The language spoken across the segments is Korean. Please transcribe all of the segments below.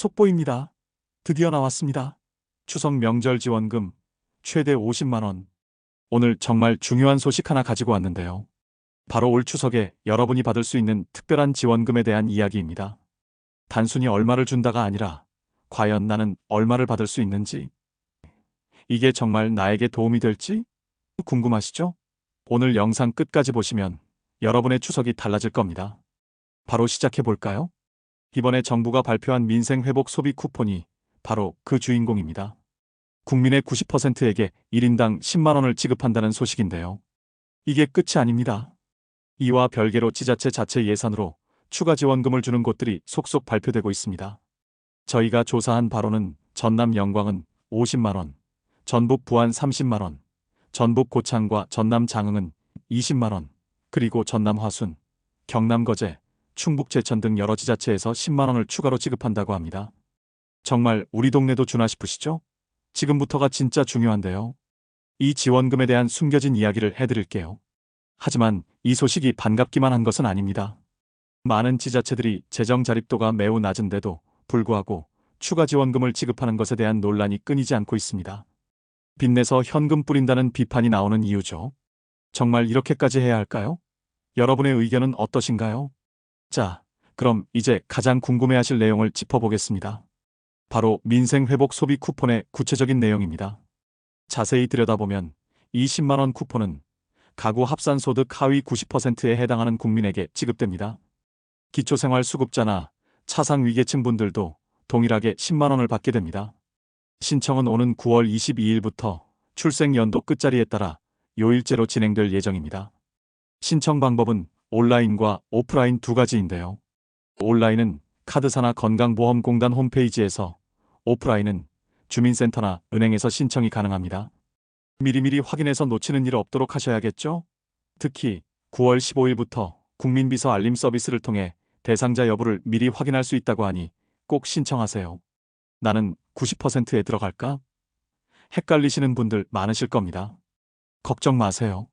속보입니다. 드디어 나왔습니다. 추석 명절 지원금 최대 50만원. 오늘 정말 중요한 소식 하나 가지고 왔는데요. 바로 올 추석에 여러분이 받을 수 있는 특별한 지원금에 대한 이야기입니다. 단순히 얼마를 준다가 아니라 과연 나는 얼마를 받을 수 있는지, 이게 정말 나에게 도움이 될지 궁금하시죠? 오늘 영상 끝까지 보시면 여러분의 추석이 달라질 겁니다. 바로 시작해 볼까요? 이번에 정부가 발표한 민생회복 소비 쿠폰이 바로 그 주인공입니다. 국민의 90%에게 1인당 10만원을 지급한다는 소식인데요. 이게 끝이 아닙니다. 이와 별개로 지자체 자체 예산으로 추가 지원금을 주는 곳들이 속속 발표되고 있습니다. 저희가 조사한 바로는 전남 영광은 50만원, 전북 부안 30만원, 전북 고창과 전남 장흥은 20만원, 그리고 전남 화순, 경남 거제, 충북 제천 등 여러 지자체에서 10만원을 추가로 지급한다고 합니다. 정말 우리 동네도 주나 싶으시죠? 지금부터가 진짜 중요한데요. 이 지원금에 대한 숨겨진 이야기를 해드릴게요. 하지만 이 소식이 반갑기만 한 것은 아닙니다. 많은 지자체들이 재정 자립도가 매우 낮은데도 불구하고 추가 지원금을 지급하는 것에 대한 논란이 끊이지 않고 있습니다. 빚내서 현금 뿌린다는 비판이 나오는 이유죠. 정말 이렇게까지 해야 할까요? 여러분의 의견은 어떠신가요? 자, 그럼 이제 가장 궁금해하실 내용을 짚어보겠습니다. 바로 민생회복 소비 쿠폰의 구체적인 내용입니다. 자세히 들여다보면 이 10만원 쿠폰은 가구 합산 소득 하위 90%에 해당하는 국민에게 지급됩니다. 기초생활수급자나 차상위계층 분들도 동일하게 10만원을 받게 됩니다. 신청은 오는 9월 22일부터 출생연도 끝자리에 따라 요일제로 진행될 예정입니다. 신청 방법은 온라인과 오프라인 두 가지인데요. 온라인은 카드사나 건강보험공단 홈페이지에서, 오프라인은 주민센터나 은행에서 신청이 가능합니다. 미리미리 확인해서 놓치는 일 없도록 하셔야겠죠? 특히 9월 15일부터 국민비서 알림 서비스를 통해 대상자 여부를 미리 확인할 수 있다고 하니 꼭 신청하세요. 나는 90%에 들어갈까? 헷갈리시는 분들 많으실 겁니다. 걱정 마세요.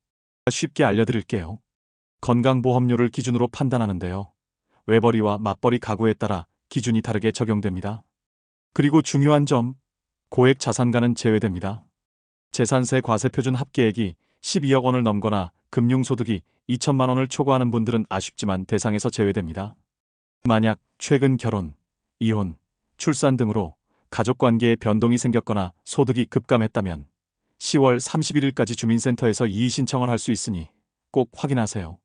쉽게 알려드릴게요. 건강보험료를 기준으로 판단하는데요. 외벌이와 맞벌이 가구에 따라 기준이 다르게 적용됩니다. 그리고 중요한 점, 고액 자산가는 제외됩니다. 재산세 과세표준 합계액이 12억 원을 넘거나 금융소득이 2천만 원을 초과하는 분들은 아쉽지만 대상에서 제외됩니다. 만약 최근 결혼, 이혼, 출산 등으로 가족관계에 변동이 생겼거나 소득이 급감했다면 10월 31일까지 주민센터에서 이의 신청을 할 수 있으니 꼭 확인하세요.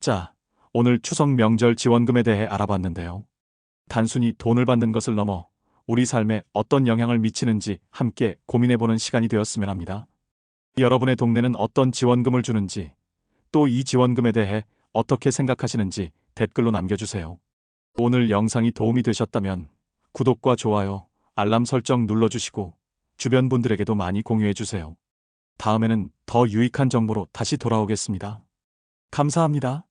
자, 오늘 추석 명절 지원금에 대해 알아봤는데요. 단순히 돈을 받는 것을 넘어 우리 삶에 어떤 영향을 미치는지 함께 고민해보는 시간이 되었으면 합니다. 여러분의 동네는 어떤 지원금을 주는지, 또 이 지원금에 대해 어떻게 생각하시는지 댓글로 남겨주세요. 오늘 영상이 도움이 되셨다면 구독과 좋아요, 알람 설정 눌러주시고 주변 분들에게도 많이 공유해주세요. 다음에는 더 유익한 정보로 다시 돌아오겠습니다. 감사합니다.